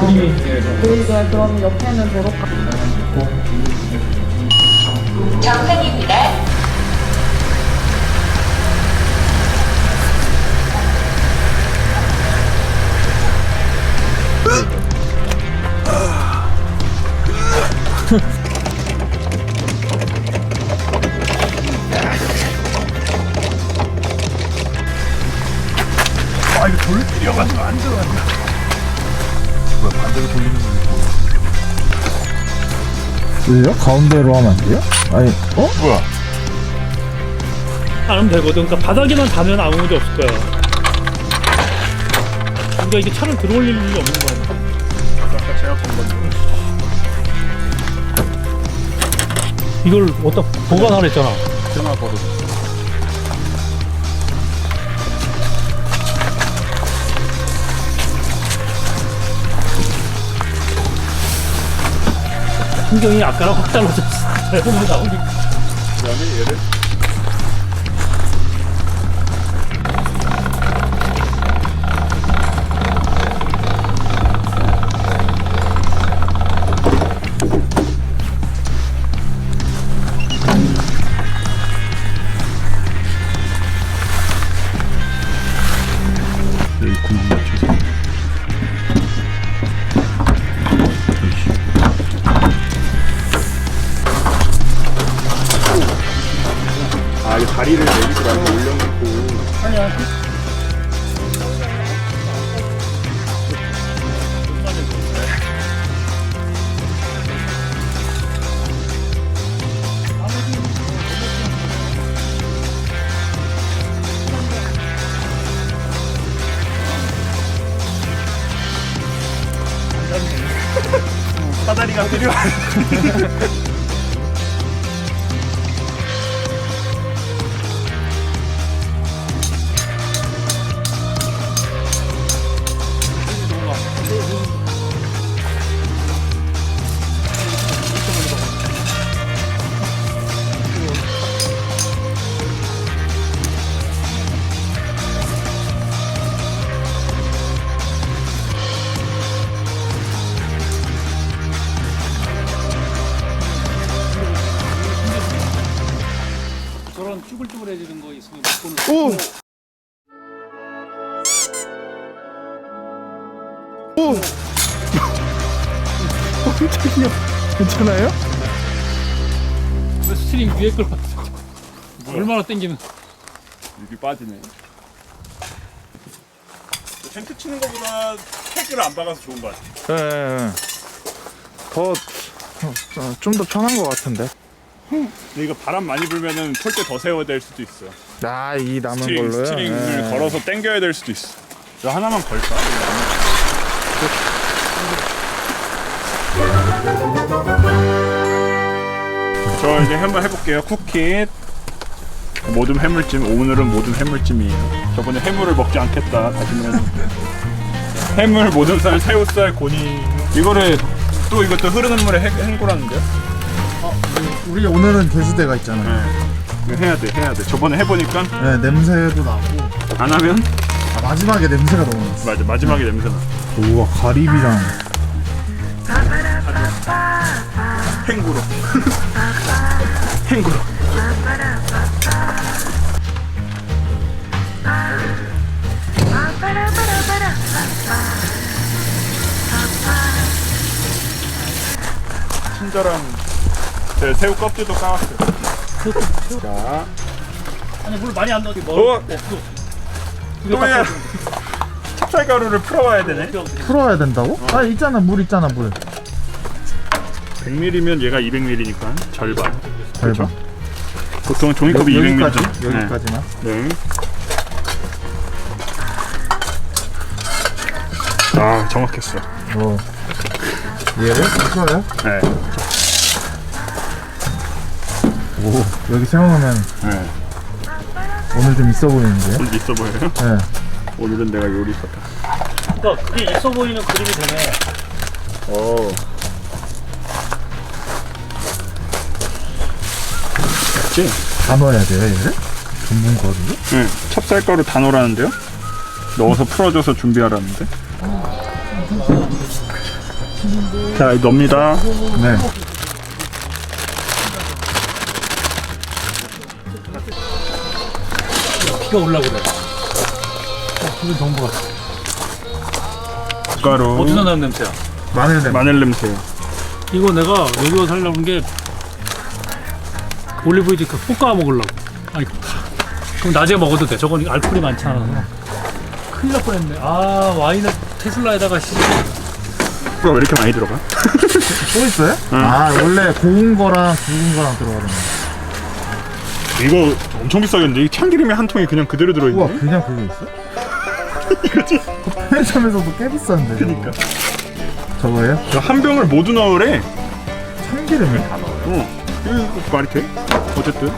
보이게 그럼 옆에는 도로 정상입니다. 아 이거 돌길이어가지고 안 들어간다 뭐야 반대로 돌리는 거야 왜요? 가운데로 하면 안 돼요? 아니, 어? 뭐야 안 하면 되거든. 그러니까 바닥에만 닿으면 아무 문제 없을 거야. 우리가 이게 차를 들어올릴 일이 없는 거야. 아까 제가 본 건데 이걸 어디다 보관하라 했잖아. 전화 버릇 풍경이 아까랑 확 달라졌어. 대본으로 나오니까. 그다음에 얘를 사다리 깜짝이야. 괜찮아요? 왜 스트링 위에 걸 봤어. 얼마나 땡기는. 여기 빠지네. 텐트 치는 것보다 태그를 안 박아서 좋은 것 같아. 네. 더, 좀 더 편한 것 같은데. 근데 이거 바람 많이 불면은 폴대 더 세워야 될 수도 있어. 아, 이 남은 스트링, 걸로요? 스트링을 네. 걸어서 당겨야 될 수도 있어. 이거 하나만 걸까? 저 이제 한번 해볼게요. 쿠킷. 모든 해물찜. 오늘은 모든 해물찜이에요. 저번에 해물을 먹지 않겠다. 다시는 해물, 모듬살, 새우살, 고니. 이거를 또 이것도 흐르는 물에 해- 헹구라는데요? 우리 오늘은 개수대가 있잖아요. 네. 이거 해야 돼, 해야 돼. 저번에 해보니까 네, 냄새도 나고 안 하면 아, 마지막에 냄새가 너무 났어. 맞아 마지막에 냄새 나. 우와, 가리비랑. 캥구로. 캥구로. 친절한 제 새우 껍질도 까왔어요. 자, 아니 물 많이 안 넣어도 어? 뭐 없어. 또 해야 찹쌀가루를 풀어와야 되네. 풀어야 된다고? 아 있잖아 물 있잖아 물. 100ml면 얘가 200ml니까 절반. 대박. 보통 종이컵이 여기까지 200ml. 네. 여기까지만. 네. 아 정확했어. 어. 얘를 풀어요? 네. 오 여기 세워놓으면 네. 오늘 좀 있어 보이는데요? 좀 있어 보여요? 네. 오늘은 내가 요리 있었다. 그러니까 그게 있어 보이는 그림이 되네. 오. 됐지? 다 넣어야 돼요 얘를? 전분거리를? 응. 찹쌀가루 다 넣으라는데요? 넣어서 풀어줘서 준비하라는데? 자, 이거 넣습니다. 네. 피가 올라 그래. 어, 기분 좋은 것 같아. 가루, 어디서 나는 냄새야? 마늘 냄새. 마늘 냄새. 이거 내가 여기 와서 하려고 게 올리브유지 그 볶아 먹으려고. 아니, 그럼 낮에 먹어도 돼. 저건 알코올이 많지 않아서. 큰일 날 뻔했네. 아, 와인을 테슬라에다가 씨. 뭐가 왜 이렇게 많이 들어가? 또 있어요? 아 원래 고운 거랑 굵은 거랑 들어가는 거. 이거 엄청 비싸겠는데? 이 참기름이 한 통에 그냥 그대로 우와 들어있네? 그냥 그게 있어? 그치? 편의점에서도 꽤 비싼데. 그니까. 저거예요? 저한 병을 모두 넣으래. 참기름을 다 넣어요. 어. 이거 말이 돼? 어쨌든.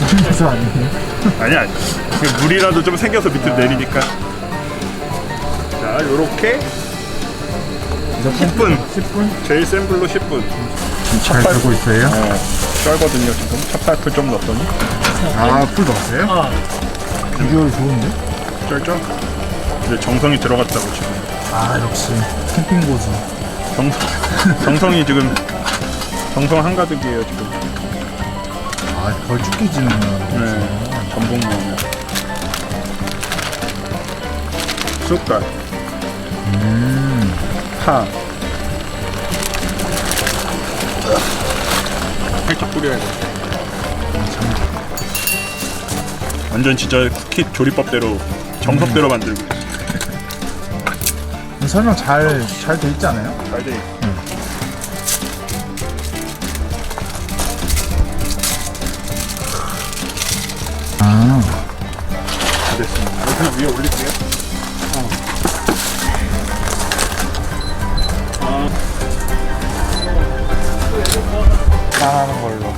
무슨 회사 아니에요? 아니, 아니. 그냥 물이라도 좀 생겨서 밑으로 내리니까. 자, 요렇게 10분. 10분? 제일 센 불로 10분. 잘 되고 있어요? 어, 쩔거든요, 지금. 찹쌀풀 좀 넣었더니. 아풀 넣었어요? 아, 비주얼 좋은데? 쩔죠? 이제 정성이 들어갔다고 지금. 아 역시 캠핑 고수. 정성, 정성이 지금 정성 한가득이에요 지금. 아 걸쭉해지는구나. 네, 전복 넣으면. 쑥갓, 음. 파. 살짝 뿌려야 돼. 완전 진짜 쿠키 조리법대로 정석대로 만들고 있어. 설명 잘 잘 돼 있지 않아요? 잘 돼. 있어. 아. 다 됐습니다. 이거 그냥 위에 올릴게요. 짠하는 걸로.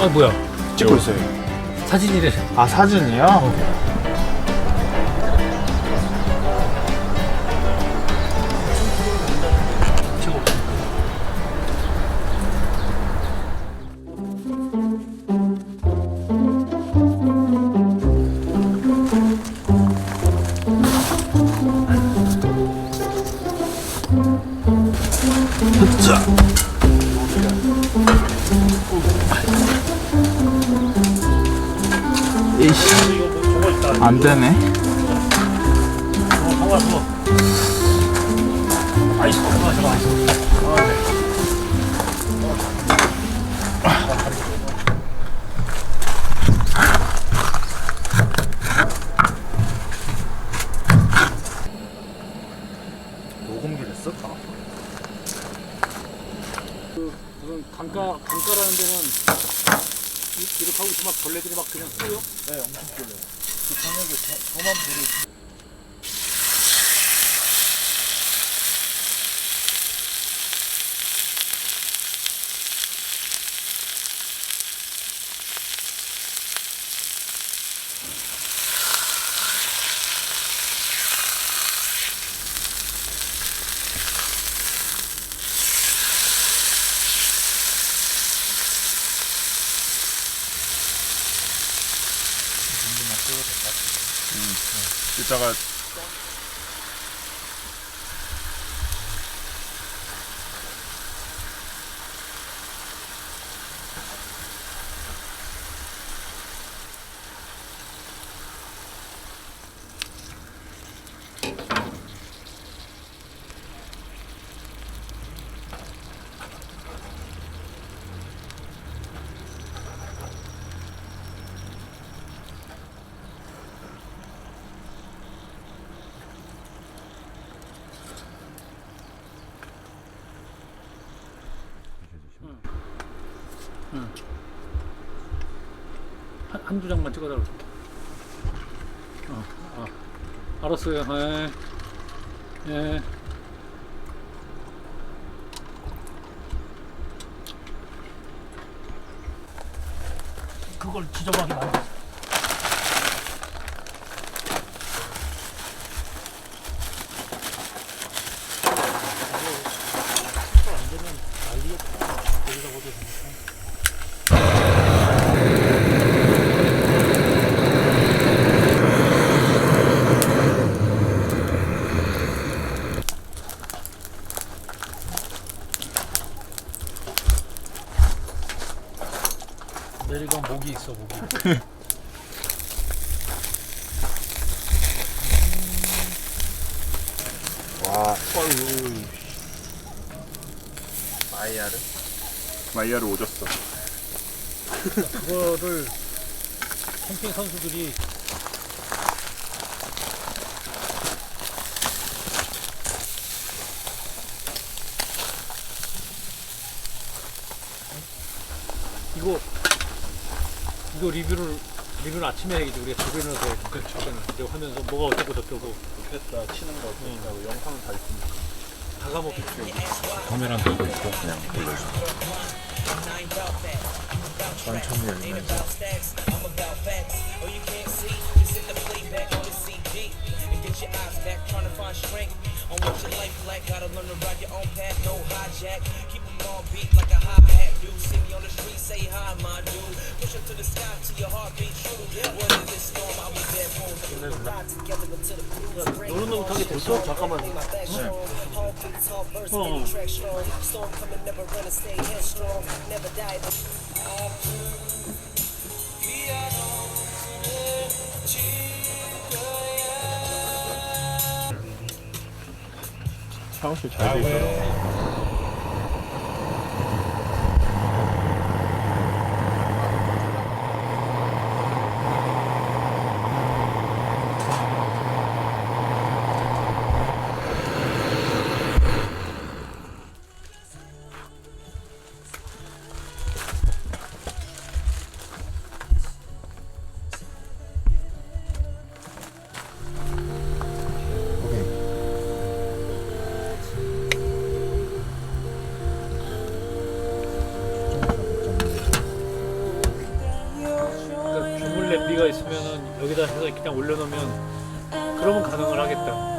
아 뭐야? 찍고 있어요. 사진이래. 아 사진이요? 안 되네. 저, 저 만 보고 이따가 한, 한두 장만 찍어달라 그럴게. 어, 아, 알았어요. 예. 예. 그걸 지저분하게 만들어. 마이야르? 마이야를 오졌어. 그거를 캠핑 선수들이 이거 이거 리뷰를 리뷰를 아침에 해야지 우리가 일어나서 그렇죠. 이제 하면서 뭐가 어쩌고 저쩌고 좋겠다. 치는 거 어떻다고 영상은 다 있으니까. 다 까먹겠죠. 카메라 들고 있고 그냥 불러줘. 천천히 열면서 노는 놈 타게 됐어? 잠깐만. 어. 사무실 잘 돼 있더 여기다 해서 그냥 올려놓으면 그러면 가능을 하겠다.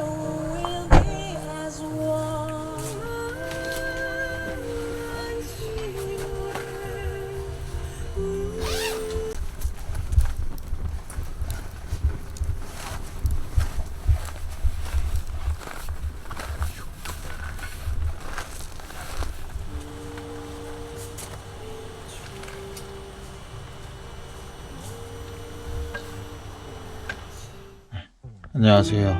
안녕하세요.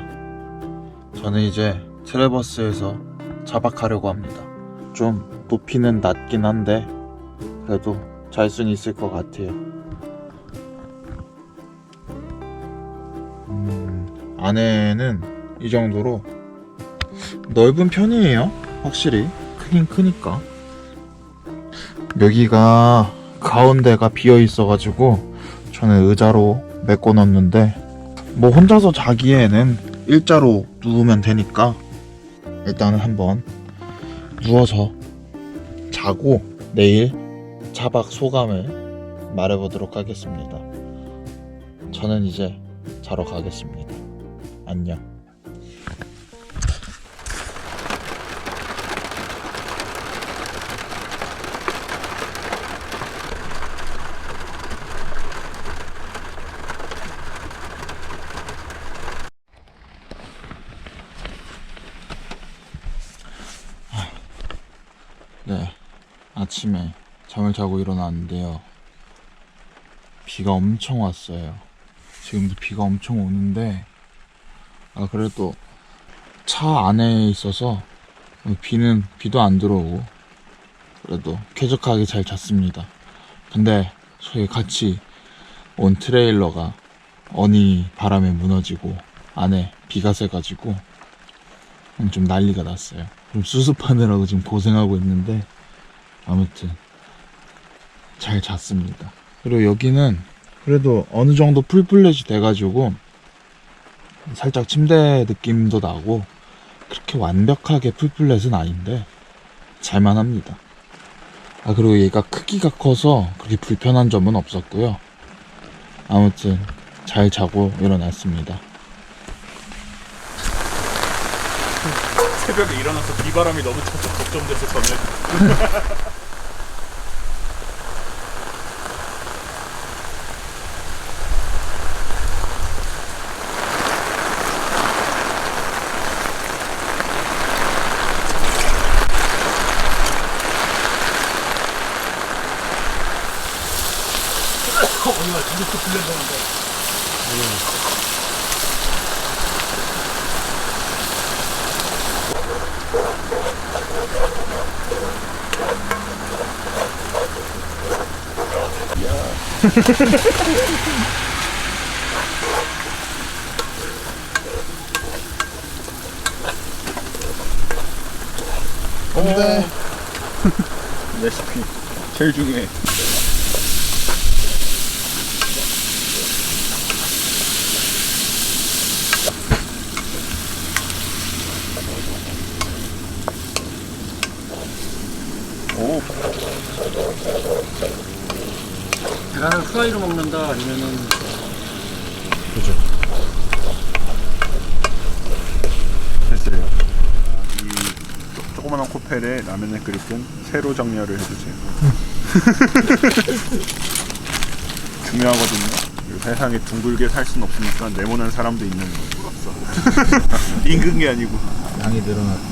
저는 이제 트레버스에서 자박하려고 합니다. 좀 높이는 낮긴 한데 그래도 잘 수는 있을 것 같아요. 음, 안에는 이 정도로 넓은 편이에요. 확실히 크긴 크니까. 여기가 가운데가 비어 있어가지고 저는 의자로 메꿔 놨는데 뭐 혼자서 자기에는 일자로 누우면 되니까 일단은 한번 누워서 자고 내일 자박 소감을 말해보도록 하겠습니다. 저는 이제 자러 가겠습니다. 안녕. 네, 아침에 잠을 자고 일어났는데요. 비가 엄청 왔어요. 지금도 비가 엄청 오는데, 아, 그래도 차 안에 있어서 비는, 비도 안 들어오고, 그래도 쾌적하게 잘 잤습니다. 근데 저희 같이 온 트레일러가 어니 바람에 무너지고, 안에 비가 새가지고, 좀 난리가 났어요. 좀 수습하느라고 지금 고생하고 있는데 아무튼 잘 잤습니다. 그리고 여기는 그래도 어느 정도 풀플랫이 돼가지고 살짝 침대 느낌도 나고 그렇게 완벽하게 풀플랫은 아닌데 잘만 합니다. 아 그리고 얘가 크기가 커서 그렇게 불편한 점은 없었고요. 아무튼 잘 자고 일어났습니다. 새벽에 일어나서 비바람이 너무 걱정돼서 저는 어이가 진짜 근데. 레시피 제일 중요해. 오, 계란을 후라이로 먹는다 아니면은 됐어요. 이 조- 조그만한 코펠에 라면을 끓일 땐 세로 정렬을 해주세요. 중요하거든요. 이 세상에 둥글게 살 수는 없으니까 네모난 사람도 있는 거로서 임금 게 아니고. 양이 늘어났다.